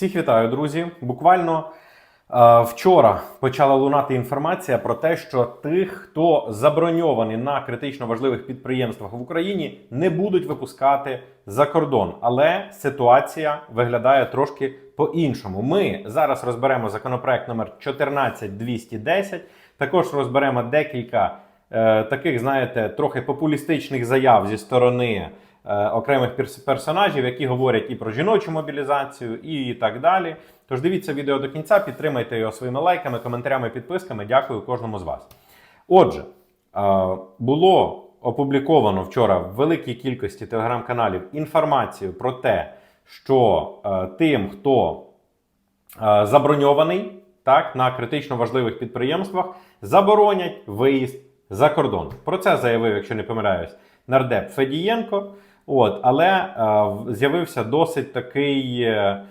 Всіх вітаю, друзі. Буквально е, вчора почала лунати інформація про те, що тих, хто заброньований на критично важливих підприємствах в Україні, не будуть випускати за кордон. Але ситуація виглядає трошки по-іншому. Ми зараз розберемо законопроект номер 14210. Також розберемо декілька е, таких, знаєте, трохи популістичних заяв зі сторони окремих перс- персонажів, які говорять і про жіночу мобілізацію, і так далі. Тож дивіться відео до кінця, підтримайте його своїми лайками, коментарями, підписками. Дякую кожному з вас. Отже, е, було опубліковано вчора в великій кількості телеграм-каналів інформацію про те, що е, тим, хто е, заброньований так, на критично важливих підприємствах, заборонять виїзд за кордон. Про це заявив, якщо не помиляюсь, нардеп Федієнко. От, але е, з'явився досить такий. е,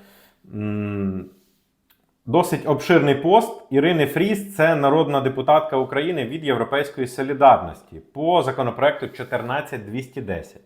Досить обширний пост Ірини Фріс, це народна депутатка України від Європейської солідарності по законопроекту 14210.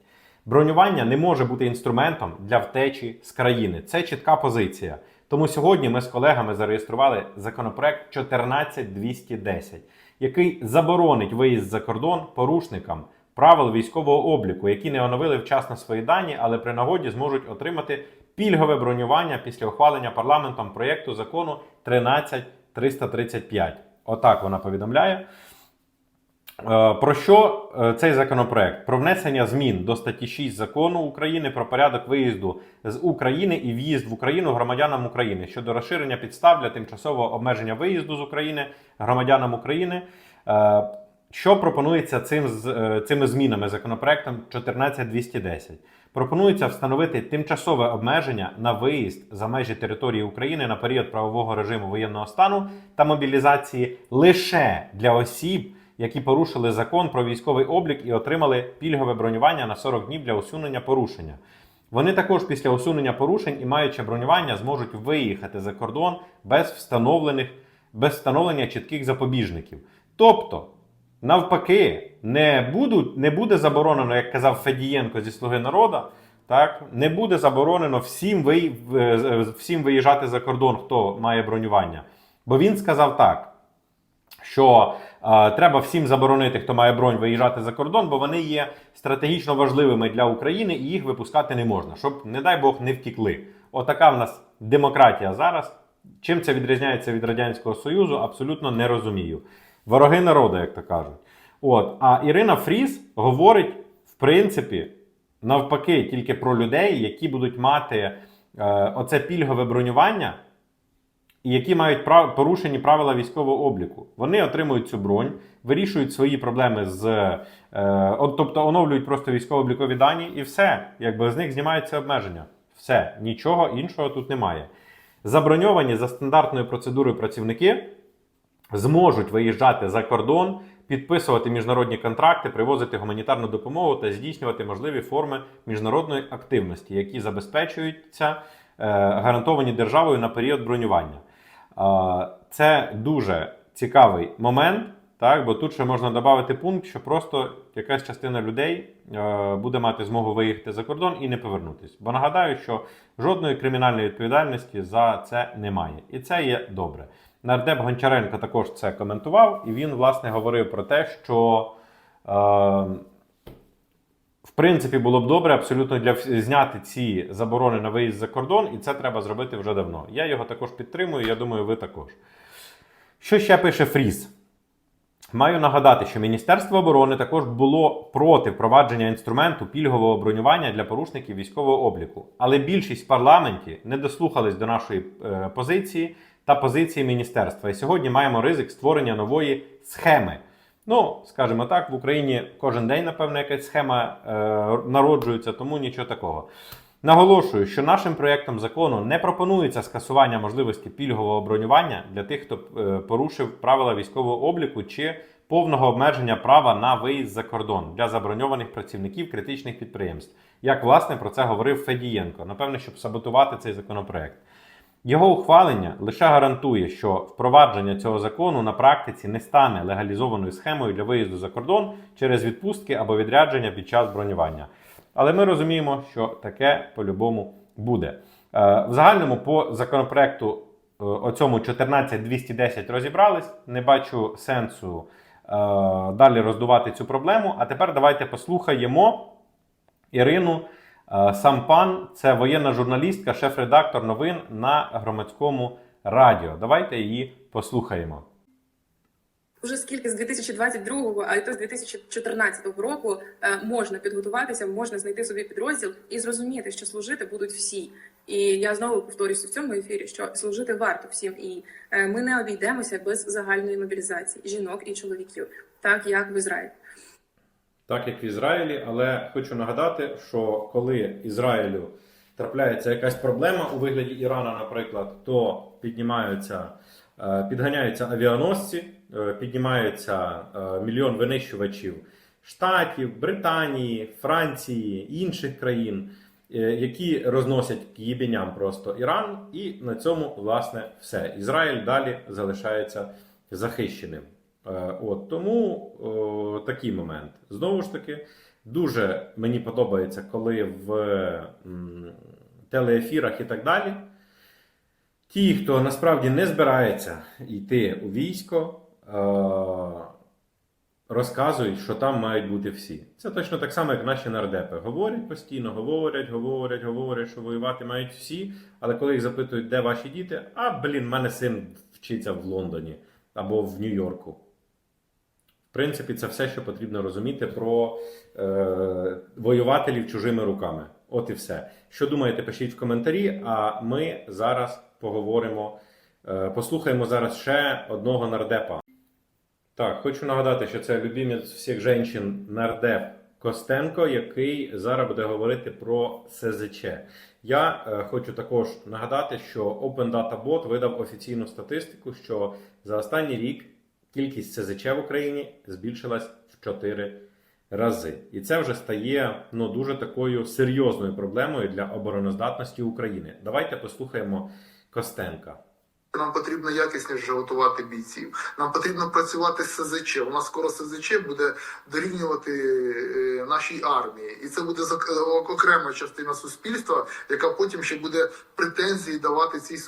Бронювання не може бути інструментом для втечі з країни. Це чітка позиція. Тому сьогодні ми з колегами зареєстрували законопроект 14210, який заборонить виїзд за кордон порушникам правил військового обліку, які не оновили вчасно свої дані, але при нагоді зможуть отримати пільгове бронювання після ухвалення парламентом проєкту закону 13335. Отак вона повідомляє. Е, Про що е, цей законопроект? Про внесення змін до статті 6 закону України про порядок виїзду з України і в'їзд в Україну громадянам України щодо розширення підстав для тимчасового обмеження виїзду з України громадянам України. Що пропонується цим, е, цими змінами законопроектом 14210? Пропонується встановити тимчасове обмеження на виїзд за межі території України на період правового режиму воєнного стану та мобілізації лише для осіб, які порушили закон про військовий облік і отримали пільгове бронювання на 40 днів для усунення порушення. Вони також після усунення порушень і маючи бронювання зможуть виїхати за кордон без встановлених без встановлення чітких запобіжників. Тобто, навпаки, не, будуть, не буде заборонено, як казав Федієнко зі Слуги народу, так, не буде заборонено всім, ви, всім виїжджати за кордон, хто має бронювання. Бо він сказав так що е, треба всім заборонити, хто має бронь, виїжджати за кордон, бо вони є стратегічно важливими для України і їх випускати не можна, щоб, не дай Бог, не втікли. Отака в нас демократія зараз. Чим це відрізняється від Радянського Союзу, абсолютно не розумію. Вороги народу, як то кажуть. От. А Ірина Фріс говорить, в принципі, навпаки, тільки про людей, які будуть мати е, оце пільгове бронювання і які мають прав... порушені правила військового обліку. Вони отримують цю бронь, вирішують свої проблеми з е, от, тобто оновлюють просто військово-облікові дані, і все, якби з них знімаються обмеження. Все, нічого іншого тут немає. Заброньовані за стандартною процедурою працівники зможуть виїжджати за кордон, підписувати міжнародні контракти, привозити гуманітарну допомогу та здійснювати можливі форми міжнародної активності, які забезпечуються е, гарантовані державою на період бронювання. Е, Це дуже цікавий момент. Так, бо тут ще можна додати пункт, що просто якась частина людей е, буде мати змогу виїхати за кордон і не повернутись. Бо нагадаю, що жодної кримінальної відповідальності за це немає. І це є добре. Нардеп Гончаренко також це коментував, і він, власне, говорив про те, що е, в принципі було б добре абсолютно для зняти ці заборони на виїзд за кордон, і це треба зробити вже давно. Я його також підтримую, я думаю, ви також. Що ще пише Фріз? Маю нагадати, що Міністерство оборони також було проти впровадження інструменту пільгового бронювання для порушників військового обліку. Але більшість в парламенті не дослухались до нашої е, позиції та позиції міністерства. І сьогодні маємо ризик створення нової схеми. Ну, скажімо так, в Україні кожен день, напевно, якась схема е, народжується, тому нічого такого. Наголошую, що нашим проєктом закону не пропонується скасування можливості пільгового бронювання для тих, хто е, порушив правила військового обліку чи повного обмеження права на виїзд за кордон для заброньованих працівників критичних підприємств. Як власне про це говорив Федієнко, напевне, щоб саботувати цей законопроект. Його ухвалення лише гарантує, що впровадження цього закону на практиці не стане легалізованою схемою для виїзду за кордон через відпустки або відрядження під час бронювання. Але ми розуміємо, що таке по-любому буде. Е, В загальному по законопроекту е, оцьому 14210 розібрались. Не бачу сенсу е, далі роздувати цю проблему. А тепер давайте послухаємо Ірину е, Сампан. Це воєнна журналістка, шеф-редактор новин на громадському радіо. Давайте її послухаємо. Уже скільки з 2022, а й то з 2014 року е, можна підготуватися, можна знайти собі підрозділ і зрозуміти, що служити будуть всі. І я знову повторюся в цьому ефірі, що служити варто всім, і е, ми не обійдемося без загальної мобілізації жінок і чоловіків, так як в Ізраїлі. Так як в Ізраїлі, але хочу нагадати, що коли Ізраїлю трапляється якась проблема у вигляді Ірана, наприклад, то піднімаються, е, підганяються авіаносці, е, піднімаються е, мільйон винищувачів Штатів, Британії, Франції, інших країн, які розносять к їбеням просто Іран, і на цьому власне все. Ізраїль далі залишається захищеним. Е, От тому о, такий момент. Знову ж таки, дуже мені подобається, коли в м, телеефірах і так далі. Ті, хто насправді не збирається йти у військо, е, розказують, що там мають бути всі. Це точно так само, як наші нардепи. Говорять постійно, говорять, говорять, говорять, що воювати мають всі. Але коли їх запитують, де ваші діти, а блін, мене син вчиться в Лондоні або в Нью-Йорку. Принципі, це все, що потрібно розуміти про е, воювателів чужими руками. От і все. Що думаєте, пишіть в коментарі, а ми зараз поговоримо, е, послухаємо зараз ще одного нардепа. Так, хочу нагадати, що це любимець всіх жінчин нардеп Костенко, який зараз буде говорити про СЗЧ. Я е, хочу також нагадати, що Open Data Bot видав офіційну статистику, що за останній рік кількість СЗЧ в Україні збільшилась в 4 рази. І це вже стає ну, дуже такою серйозною проблемою для обороноздатності України. Давайте послухаємо Костенка. Нам потрібно якісніше готувати бійців. Нам потрібно працювати з СЗЧ. У нас скоро СЗЧ буде дорівнювати е, нашій армії, і це буде е, окрема частина суспільства, яка потім ще буде претензії давати цій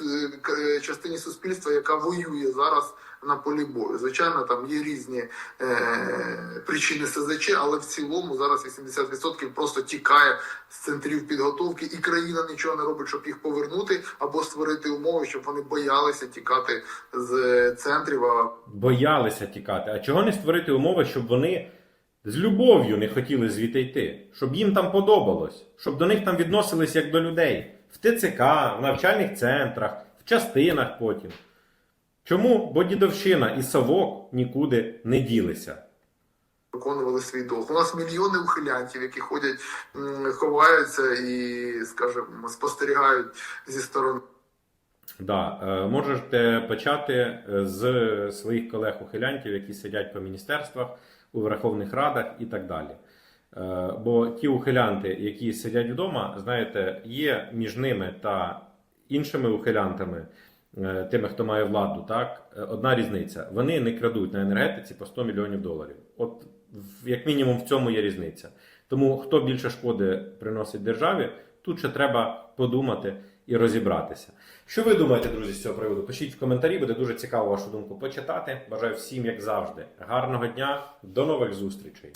е, частині суспільства, яка воює зараз на полі бою. Звичайно, там є різні е, причини СЗЧ, але в цілому зараз 80% просто тікає з центрів підготовки, і країна нічого не робить, щоб їх повернути або створити умови, щоб вони боялися тікати з центрів. А боялися тікати. А чого не створити умови, щоб вони з любов'ю не хотіли звідти йти, щоб їм там подобалось, щоб до них там відносились як до людей в ТЦК, в навчальних центрах, в частинах потім. Чому? Бо дідовщина і совок нікуди не ділися. виконували свій долг. У нас мільйони ухилянтів, які ходять, ховаються і, скажімо, спостерігають зі сторони. Да, е, можете почати е, з своїх колег-ухилянтів, які сидять по міністерствах, у Верховних Радах і так далі. Е, Бо ті ухилянти, які сидять вдома, знаєте, є між ними та іншими ухилянтами, тими, хто має владу, так, е, одна різниця. Вони не крадуть на енергетиці по 100 мільйонів доларів. От як мінімум в цьому є різниця. Тому хто більше шкоди приносить державі, тут ще треба подумати і розібратися. Що ви думаєте, друзі, з цього приводу? Пишіть в коментарі, буде дуже цікаво вашу думку почитати. Бажаю всім, як завжди, гарного дня, до нових зустрічей.